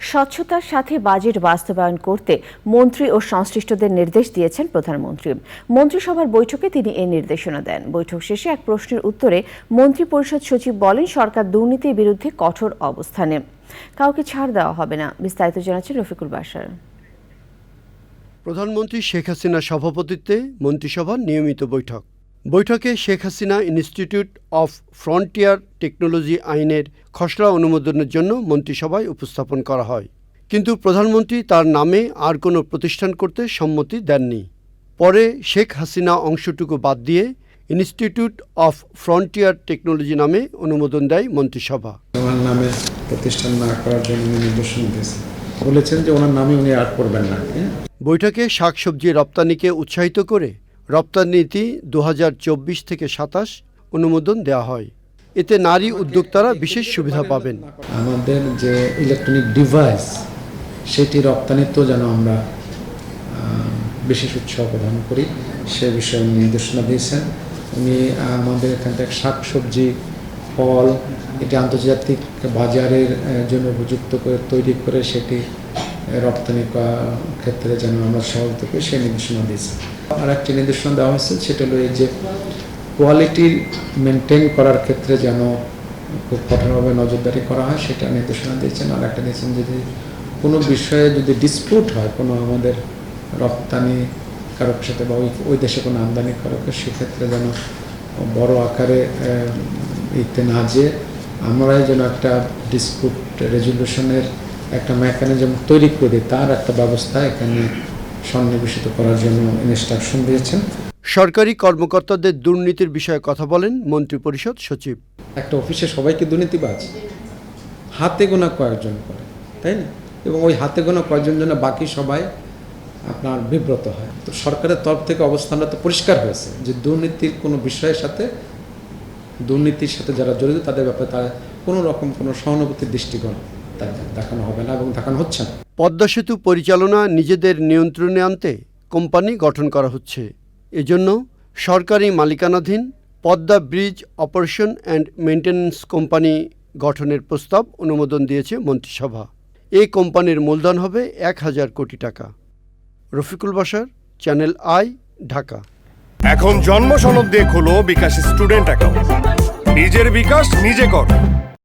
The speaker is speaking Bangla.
স্বচ্ছতার সাথে বাজেট বাস্তবায়ন করতে মন্ত্রী ও সংশ্লিষ্টদের নির্দেশ দিয়েছেন প্রধানমন্ত্রী। মন্ত্রিসভার বৈঠকে তিনি এই নির্দেশনা দেন। বৈঠক শেষে এক প্রশ্নের উত্তরে মন্ত্রী পরিষদ সচিব বলেন, সরকার দুর্নীতির বিরুদ্ধে কঠোর অবস্থানে। কাউকে ছাড় দেওয়া হবে না, বিস্তারিত জানাচ্ছেন রফিকুল বাসার। প্রধানমন্ত্রী শেখ হাসিনার সভাপতিত্বে মন্ত্রিসভার নিয়মিত বৈঠক। বৈঠকে Sheikh Hasina Institute of Frontier Technology আইনের খসড়া অনুমোদনের জন্য মন্ত্রিসভায় উপস্থাপন করা হয়। কিন্তু প্রধানমন্ত্রী তার নামে আর কোনো প্রতিষ্ঠান করতে সম্মতি দেননি। পরে শেখ হাসিনা অংশটুকু বাদ দিয়ে ইনস্টিটিউট অফ ফ্রন্টিয়ার টেকনোলজি নামে অনুমোদন দেয় মন্ত্রিসভা। ওনার নামে প্রতিষ্ঠান না করার জন্য নির্দেশন বলেছেন যে ওনার নামে উনি আর করবেন না হ্যাঁ? বৈঠকে শাকসবজি রপ্তানিকে উৎসাহিত করে রপ্তানি নীতি দু হাজার চব্বিশ থেকে সাতাশ অনুমোদন দেওয়া হয়। এতে নারী উদ্যোক্তারা বিশেষ সুবিধা পাবেন। আমাদের যে ইলেকট্রনিক ডিভাইস সেটি রপ্তানিতেও যেন আমরা বিশেষ উৎসাহ প্রদান করি, সে বিষয়ে নির্দেশনা দিয়েছেন। উনি আমাদের এখান থেকে শাক সবজি ফল, এটি আন্তর্জাতিক বাজারের জন্য উপযুক্ত করে তৈরি করে সেটি রপ্তানি ক্ষেত্রে যেন আমরা সহযোগিতা করি সেই নির্দেশনা দিয়েছে আর একটি নির্দেশনা দেওয়া হয়েছে, সেটা হলো এই যে কোয়ালিটি মেনটেন করার ক্ষেত্রে যেন খুব কঠোরভাবে নজরদারি করা হয়, সেটা নির্দেশনা দিয়েছেন। আর একটা দিয়েছেন যদি কোনো বিষয়ে যদি ডিসপিউট হয়, কোনো আমাদের রপ্তানি কারোর সাথে বা ওই দেশে কোনো আমদানি কারকের, সেক্ষেত্রে যেন বড় আকারে ইতে না যে আমরাই যেন একটা ডিসপিউট রেজলিউশনের একটা মেকানিজম তৈরি করে তার একটা ব্যবস্থা এখানে সন্নিবেশিত করার জন্য ইনস্ট্রাকশন দিয়েছেন সরকারি কর্মকর্তাদের দুর্নীতির বিষয়ে কথা বলেন মন্ত্রিপরিষদ সচিব। একটা অফিসে সবাইকে দুর্নীতিবাজ হাতে গোনা কয়েকজন করে তাই না? এবং ওই হাতে গোনা কয়েকজন জন্য বাকি সবাই আপনার বিব্রত হয়। তো সরকারের তরফ থেকে অবস্থানটা তো পরিষ্কার হয়েছে যে দুর্নীতির কোনো বিষয়ের সাথে দুর্নীতির সাথে যারা জড়িত তাদের ব্যাপারে তারা কোনো রকম কোনো সহানুভূতির দৃষ্টিকোণ দেখানো হবে না এবং দেখানো হচ্ছে না। পদ্মা সেতু পরিচালনা নিজেদের নিয়ন্ত্রণে আনতে কোম্পানি গঠন করা হচ্ছে। এজন্য সরকারি মালিকানাধীন Padma bridge operation and maintenance company গঠনের প্রস্তাব অনুমোদন দিয়েছে মন্ত্রিসভা। এই কোম্পানির মূলধন হবে এক হাজার কোটি টাকা। রফিকুল বাসার চ্যানেল আই ঢাকা। এখন জন্ম সনদ দিয়ে খোলো বিকাশ স্টুডেন্ট অ্যাকাউন্ট। নিজের বিকাশ নিজে কর।